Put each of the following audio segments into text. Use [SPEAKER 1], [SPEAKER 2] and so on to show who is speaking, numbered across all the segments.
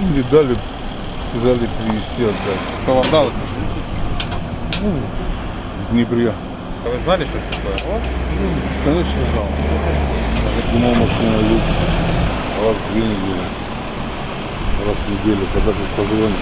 [SPEAKER 1] Или дали, сказали привезти, отдать.
[SPEAKER 2] Кто вам это?
[SPEAKER 1] Ну, в Днепре.
[SPEAKER 2] А вы знали, что это такое?
[SPEAKER 1] Ну, конечно, знал. Я думал, машина едет раз в две недели. Раз в неделю, когда как позвонит.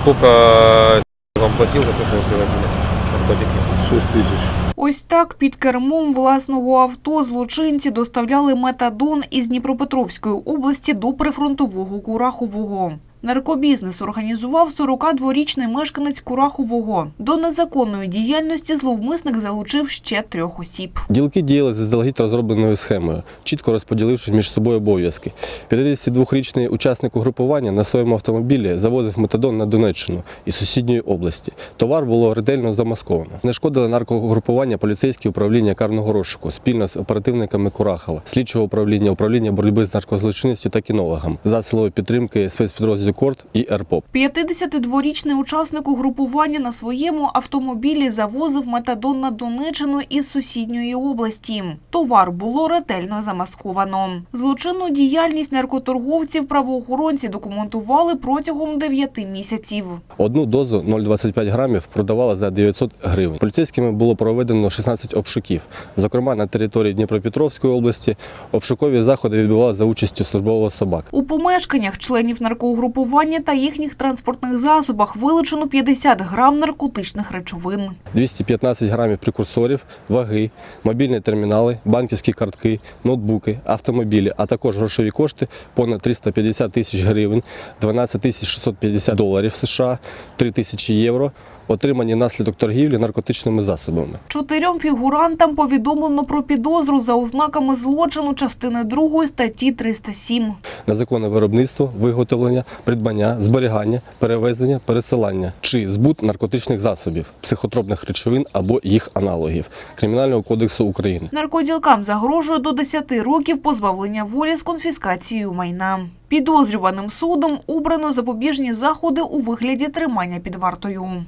[SPEAKER 2] Сколько вам платил за то, что вы привозили наркотики?
[SPEAKER 1] 6 тысяч.
[SPEAKER 3] Ось так під кермом власного авто злочинці доставляли метадон із Дніпропетровської області до прифронтового Курахового. Наркобізнес організував 42-річний мешканець Курахового. До незаконної діяльності зловмисник залучив ще трьох осіб.
[SPEAKER 4] Ділки діяли заздалегідь розробленою схемою, чітко розподіливши між собою обов'язки. 52-річний учасник угрупування на своєму автомобілі завозив метадон на Донеччину із сусідньої області. Товар було ретельно замасковано. Не шкодили наркогрупування поліцейське управління карного розшуку спільно з оперативниками Курахова, слідчого управління, управління боротьби з наркозлочинністю та кінологам, за силової підтримки спецпідрозділів КОРТ і РПОП.
[SPEAKER 3] 52-річний учасник угрупування на своєму автомобілі завозив метадон на Донеччину із сусідньої області. Товар було ретельно замасковано. Злочинну діяльність наркоторговців правоохоронці документували протягом 9 місяців.
[SPEAKER 4] Одну дозу 0,25 грамів продавали за 900 гривень. Поліцейськими було проведено 16 обшуків. Зокрема, на території Дніпропетровської області обшукові заходи відбувалися за участю службового собак.
[SPEAKER 3] У помешканнях членів наркоугрупування та їхніх транспортних засобах вилучено 50 грам наркотичних речовин.
[SPEAKER 4] 215 грамів прекурсорів, ваги, мобільні термінали, банківські картки, ноутбуки, автомобілі, а також грошові кошти понад 350 тисяч гривень, 12 тисяч 650 доларів США, 3 тисячі євро, отримані внаслідок торгівлі наркотичними засобами.
[SPEAKER 3] Чотирьом фігурантам повідомлено про підозру за ознаками злочину частини 2 статті 307.
[SPEAKER 4] Незаконне виробництво, виготовлення, придбання, зберігання, перевезення, пересилання чи збут наркотичних засобів, психотропних речовин або їх аналогів Кримінального кодексу України.
[SPEAKER 3] Наркоділкам загрожує до 10 років позбавлення волі з конфіскацією майна. Підозрюваним судом обрано запобіжні заходи у вигляді тримання під вартою.